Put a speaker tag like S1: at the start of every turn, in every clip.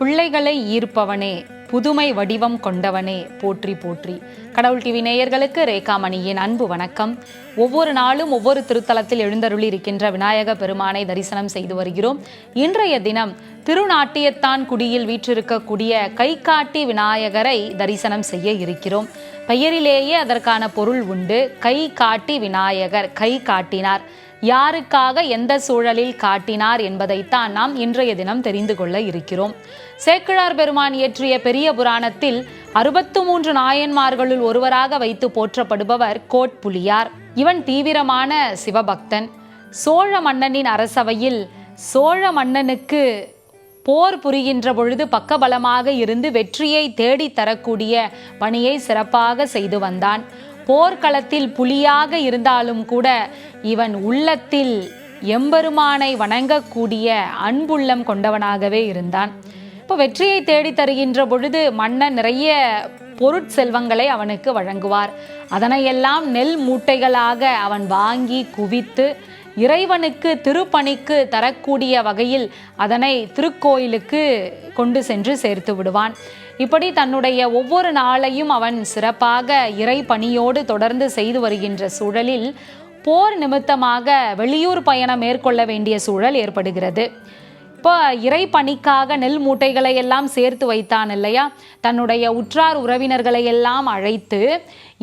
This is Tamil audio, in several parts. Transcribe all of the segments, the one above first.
S1: பிள்ளைகளை ஈர்ப்பவனே புதுமை வடிவம் கொண்டவனே போற்றி போற்றி. கடவுள் டிவி நேயர்களுக்கு ரேகாமணியின் அன்பு வணக்கம். ஒவ்வொரு நாளும் ஒவ்வொரு திருத்தலத்தில் எழுந்தருளி இருக்கின்ற விநாயக பெருமானை தரிசனம் செய்து வருகிறோம். இன்றைய தினம் திருநாட்டியத்தான் குடியில் வீற்றிருக்கக்கூடிய கைகாட்டி விநாயகரை தரிசனம் செய்ய இருக்கிறோம். பெயரிலேயே அதற்கான பொருள் உண்டு. கை காட்டி விநாயகர் கை காட்டினார். யாருக்காக எந்த சூழலில் காட்டினார் என்பதைத்தான் நாம் இன்றைய தினம் தெரிந்து கொள்ள இருக்கிறோம். சேக்கிழார் பெருமான் இயற்றிய பெரிய புராணத்தில் அறுபத்து மூன்று நாயன்மார்களுள் ஒருவராக வைத்து போற்றப்படுபவர் கோட்புலியார் இவன் தீவிரமான சிவபக்தன். சோழ மன்னனின் அரசவையில் சோழ மன்னனுக்கு போர் புரிகின்ற பொழுது பக்கபலமாக இருந்து வெற்றியை தேடித் தரக்கூடிய பணியை சிறப்பாக செய்து வந்தான். போர்க்களத்தில் புலியாக இருந்தாலும் கூட இவன் உள்ளத்தில் எம்பெருமானை வணங்கக்கூடிய அன்புள்ளம் கொண்டவனாகவே இருந்தான். இப்போ வெற்றியை தேடித் தருகின்ற பொழுது மன்னன் நிறைய பொருட்செல்வங்களை அவனுக்கு வழங்குவார். அதனையெல்லாம் நெல் மூட்டைகளாக அவன் வாங்கி குவித்து இறைவனுக்கு திருப்பணிக்கு தரக்கூடிய வகையில் அதனை திருக்கோயிலுக்கு கொண்டு சென்று சேர்த்து விடுவான். இப்படி தன்னுடைய ஒவ்வொரு நாளையும் அவன் சிறப்பாக இறை பணியோடு தொடர்ந்து செய்து வருகின்ற சூழலில் போர் நிமித்தமாக வெளியூர் பயணம் மேற்கொள்ள வேண்டிய சூழல் ஏற்படுகிறது. இப்போ இறை பணிக்காக நெல் மூட்டைகளை எல்லாம் சேர்த்து வைத்தான் இல்லையா? தன்னுடைய உற்றார் உறவினர்களை எல்லாம் அழைத்து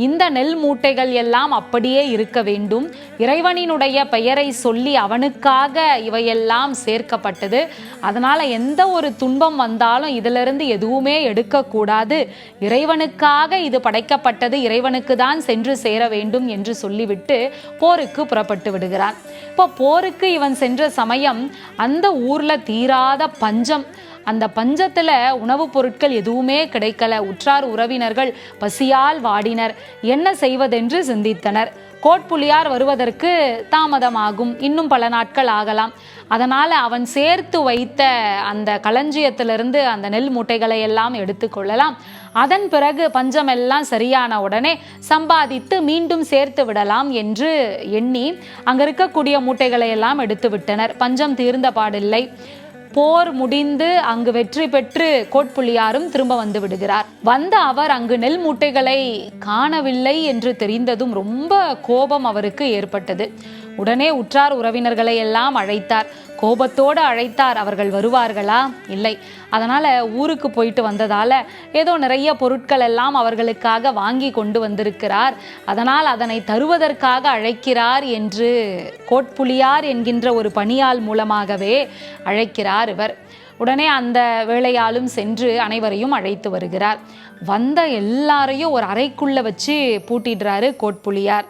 S1: இந்த நெல் மூட்டைகள் எல்லாம் அப்படியே இருக்க வேண்டும். இறைவனினுடைய பெயரை சொல்லி அவனுக்காக இவையெல்லாம் சேர்க்கப்பட்டது. அதனால எந்த ஒரு துன்பம் வந்தாலும் இதிலிருந்து எதுவுமே எடுக்கக்கூடாது இறைவனுக்காக இது படைக்கப்பட்டது இறைவனுக்கு தான் சென்று சேர வேண்டும் என்று சொல்லிவிட்டு போருக்கு புறப்பட்டு விடுகிறான். இப்போ போருக்கு இவன் சென்ற சமயம் அந்த ஊர்ல தீராத பஞ்சம். அந்த பஞ்சத்தில் உணவுப் பொருட்கள் எதுவுமே கிடைக்கல. உற்றார் உறவினர்கள் பசியால் வாடினர். என்ன செய்வதென்று சிந்தித்தனர். கோட்புலியார் வருவதற்கு தாமதமாகும். இன்னும் பல நாட்கள் ஆகலாம். அதனால் அவன் சேர்த்து வைத்த அந்த களஞ்சியத்திலிருந்து அந்த நெல் மூட்டைகளை எல்லாம் எடுத்துக்கொள்ளலாம் அதன் பிறகு பஞ்சம் எல்லாம் சரியான உடனே சம்பாதித்து மீண்டும் சேர்த்து விடலாம் என்று எண்ணி அங்கே இருக்கக்கூடிய மூட்டைகளை எல்லாம் எடுத்து விட்டனர். பஞ்சம் தீர்ந்த பாடில்லை. போர் முடிந்து அங்கு வெற்றி பெற்று கோட்புள்ளியாரும் திரும்ப வந்து விடுகிறார். வந்த அவர் அங்கு நெல் மூட்டைகளை காணவில்லை என்று தெரிந்ததும் ரொம்ப கோபம் அவருக்கு ஏற்பட்டது. உடனே உற்றார் உறவினர்களை எல்லாம் அழைத்தார். கோபத்தோடு அழைத்தார். அவர்கள் வருவார்களா? இல்லை. அதனால் ஊருக்கு போயிட்டு வந்ததால் ஏதோ நிறைய பொருட்கள் எல்லாம் அவர்களுக்காக வாங்கி கொண்டு வந்திருக்கிறார். அதனால் அதனை தருவதற்காக அழைக்கிறார் என்று கோட்புலியார் என்கின்ற ஒரு பணியால் மூலமாகவே அழைக்கிறார் இவர். உடனே அந்த வேலையாலும் சென்று அனைவரையும் அழைத்து வருகிறார். வந்த எல்லாரையும் ஒரு அறைக்குள்ளே வச்சு பூட்டிடுறாரு கோட்புலியார்.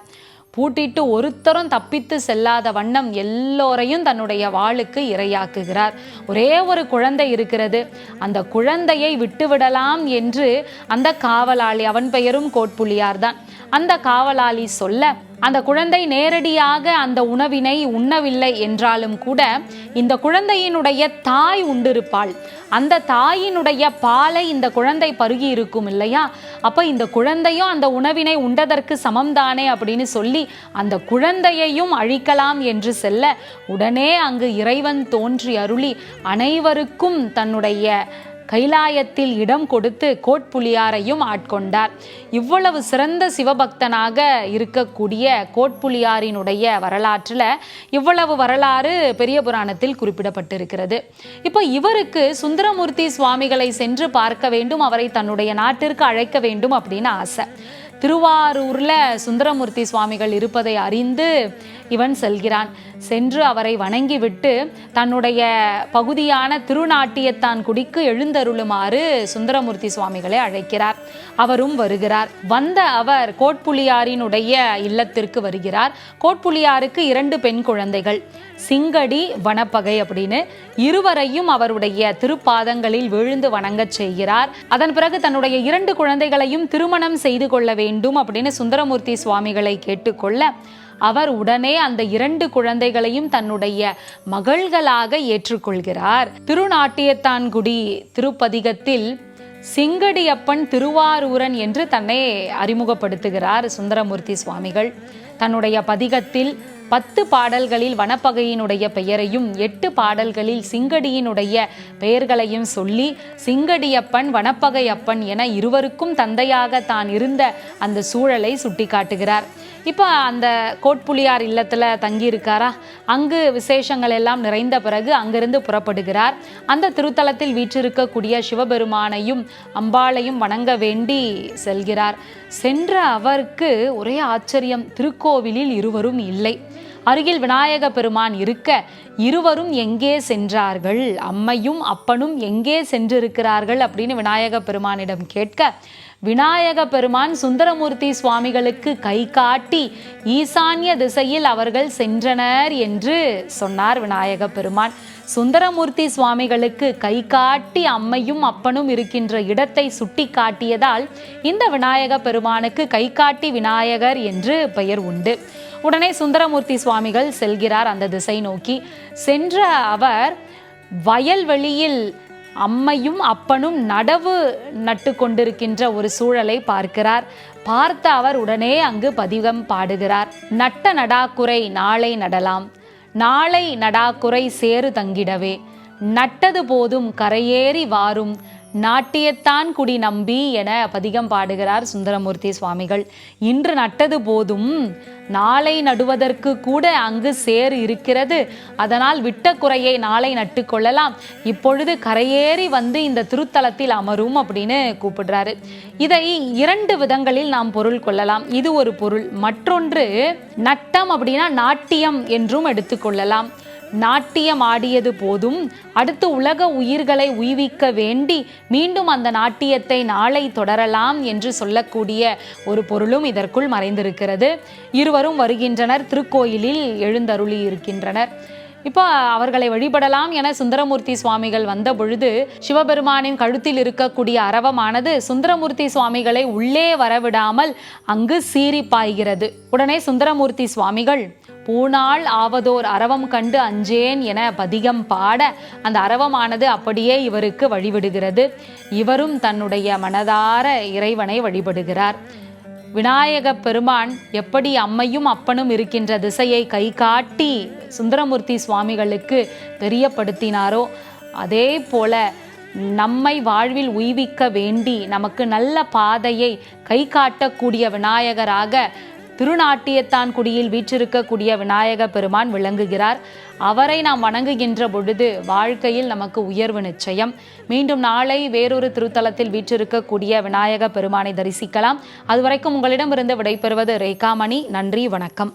S1: பூட்டிட்டு ஒருத்தரும் தப்பித்து செல்லாத வண்ணம் எல்லோரையும் தன்னுடைய வாளுக்கு இரையாக்குகிறார். ஒரே ஒரு குழந்தை இருக்கிறது. அந்த குழந்தையை விட்டுவிடலாம் என்று அந்த காவலாளி அவன் பெயரும் கோட்புலியார் தான். அந்த காவலாளி சொல்ல அந்த குழந்தை நேரடியாக அந்த உணவினை உண்ணவில்லை என்றாலும் கூட இந்த குழந்தையினுடைய தாய் உண்டிருப்பாள். அந்த தாயினுடைய பாலை இந்த குழந்தை பருகி இருக்கும் இல்லையா? அப்ப இந்த குழந்தையும் அந்த உணவினை உண்டதற்கு சமம்தானே அப்படின்னு சொல்லி அந்த குழந்தையையும் அழிக்கலாம் என்று செல்ல உடனே அங்கு இறைவன் தோன்றி அருளி அனைவருக்கும் தன்னுடைய கைலாயத்தில் இடம் கொடுத்து கோட்புலியாரையும் ஆட்கொண்டார். இவ்வளவு சிறந்த சிவபக்தனாக இருக்கக்கூடிய கோட்புலியாரினுடைய வரலாற்றில் இவ்வளவு வரலாறு பெரிய புராணத்தில் குறிப்பிடப்பட்டிருக்கிறது. இப்போ இவருக்கு சுந்தரமூர்த்தி சுவாமிகளை சென்று பார்க்க வேண்டும் அவரை தன்னுடைய நாட்டிற்கு அழைக்க வேண்டும் அப்படின்னு ஆசை. திருவாரூரில் சுந்தரமூர்த்தி சுவாமிகள் இருப்பதை அறிந்து இவன் செல்கிறான். சென்று அவரை வணங்கிவிட்டு தன்னுடைய பகுதியான திருநாட்டியத்தான் குடிக்கு எழுந்தருளுமாறு சுந்தரமூர்த்தி சுவாமிகளை அழைக்கிறார். அவரும் வருகிறார். வந்த அவர் கோட்புலியாரினுடைய இல்லத்திற்கு வருகிறார். கோட்புலியாருக்கு இரண்டு பெண் குழந்தைகள். சிங்கடி வனப்பகை அப்படின்னு இருவரையும் அவருடைய திருப்பாதங்களில் விழுந்து வணங்கச் செய்கிறார். அதன் பிறகு தன்னுடைய இரண்டு குழந்தைகளையும் திருமணம் செய்து கொள்ள வேண்டும் அப்படின்னு சுந்தரமூர்த்தி சுவாமிகளை கேட்டுக்கொள்ள அவர் உடனே அந்த இரண்டு குழந்தைகளையும் தன்னுடைய மகள்களாக ஏற்றுக்கொள்கிறார். திருநாட்டியத்தான்குடி திருப்பதிகத்தில் சிங்கடியப்பன் திருவாரூரன் என்று தன்னை அறிமுகப்படுத்துகிறார் சுந்தரமூர்த்தி சுவாமிகள். தன்னுடைய பதிகத்தில் பத்து பாடல்களில் வனப்பகையினுடைய பெயரையும் எட்டு பாடல்களில் சிங்கடியினுடைய பெயர்களையும் சொல்லி சிங்கடியப்பன் வனப்பகையப்பன் என இருவருக்கும் தந்தையாக தான் இருந்த அந்த சூழலை சுட்டிக்காட்டுகிறார். இப்போ அந்த கோட்புலியார் இல்லத்தில் தங்கியிருக்காரா? அங்கு விசேஷங்கள் எல்லாம் நிறைந்த பிறகு அங்கிருந்து புறப்படுகிறார். அந்த திருத்தலத்தில் வீற்றிருக்கக்கூடிய சிவபெருமானையும் அம்பாளையும் வணங்க வேண்டி செல்கிறார். சென்ற அவருக்கு ஒரே ஆச்சரியம் திருக்கோவிலில் இருவரும் இல்லை. அருகில் விநாயக பெருமான் இருக்க இருவரும் எங்கே சென்றார்கள்? அம்மையும் அப்பனும் எங்கே சென்றிருக்கிறார்கள் அப்படின்னு விநாயக பெருமானிடம் கேட்க விநாயக பெருமான் சுந்தரமூர்த்தி சுவாமிகளுக்கு கை காட்டி ஈசான்ய திசையில் அவர்கள் சென்றனர் என்று சொன்னார் விநாயக பெருமான். சுந்தரமூர்த்தி சுவாமிகளுக்கு கை காட்டி அம்மையும் அப்பனும் இருக்கின்ற இடத்தை சுட்டி காட்டியதால் இந்த விநாயக பெருமானுக்கு கை காட்டி விநாயகர் என்று பெயர் உண்டு. உடனே சுந்தரமூர்த்தி சுவாமிகள் செல்கிறார் அந்த திசை நோக்கி. சென்ற அவர் வயல்வெளியில் அம்மையும் அப்பனும் நடவு நட்டு கொண்டிருக்கின்ற ஒரு சூழலை பார்க்கிறார். பார்த்த அவர் உடனே அங்கு பதிகம் பாடுகிறார். நட்ட நடாக்குறை நாளை நடலாம். நாளை நடாக்குறை சேறு தங்கிடவே. நட்டது போதும் கரையேறி வாரும். நாட்டியத்தான் குடி நம்பி என பதிகம் பாடுகிறார் சுந்தரமூர்த்தி சுவாமிகள். இன்று நட்டது போதும் நாளை நடுவதற்கு கூட அங்கு சேர் இருக்கிறது. அதனால் விட்ட குறையை நாளை நட்டுக்கொள்ளலாம் இப்பொழுது கரையேறி வந்து இந்த திருத்தலத்தில் அமரும் அப்படின்னு கூப்பிடுறாரு. இதை இரண்டு விதங்களில் நாம் பொருள் கொள்ளலாம். இது ஒரு பொருள். மற்றொன்று நட்டம் அப்படின்னா நாட்டியம் என்றும் எடுத்துக்கொள்ளலாம் நாட்டியம் ஆடியது போதும். அடுத்து உலக உயிர்களை உய்விக்க வேண்டி மீண்டும் அந்த நாட்டியத்தை நாளை தொடரலாம் என்று சொல்லக்கூடிய ஒரு பொருளும் இதற்குள் மறைந்திருக்கிறது. இருவரும் வருகின்றனர். திருக்கோயிலில் எழுந்தருளி இருக்கின்றனர். இப்போ அவர்களை வழிபடலாம் என சுந்தரமூர்த்தி சுவாமிகள் வந்த பொழுது சிவபெருமானின் கழுத்தில் இருக்கக்கூடிய அரவமானது சுந்தரமூர்த்தி சுவாமிகளை உள்ளே வரவிடாமல் அங்கு சீறி பாய்கிறது. உடனே சுந்தரமூர்த்தி சுவாமிகள் பூனால் ஆவதோர் அரவம் கண்டு அஞ்சேன் என பதிகம் பாட அந்த அரவமானது அப்படியே இவருக்கு வழிவிடுகிறது. இவரும் தன்னுடைய மனதார இறைவனை வழிபடுகிறார். விநாயக பெருமான் எப்படி அம்மையும் அப்பனும் இருக்கின்ற திசையை கை காட்டி சுந்தரமூர்த்தி சுவாமிகளுக்கு தெரியப்படுத்தினாரோ அதே போல நம்மை வாழ்வில் உய்விக்க வேண்டி நமக்கு நல்ல பாதையை கை காட்டக்கூடிய விநாயகராக திருநாட்டியத்தான் குடியில் வீற்றிருக்கக்கூடிய விநாயக பெருமான் விளங்குகிறார். அவரை நாம் வணங்குகின்ற பொழுது வாழ்க்கையில் நமக்கு உயர்வு நிச்சயம். மீண்டும் நாளை வேறொரு திருத்தலத்தில் வீற்றிருக்கக்கூடிய விநாயக பெருமானை தரிசிக்கலாம். அதுவரைக்கும் உங்களிடமிருந்து விடைபெறுவது ரேகாமணி. நன்றி வணக்கம்.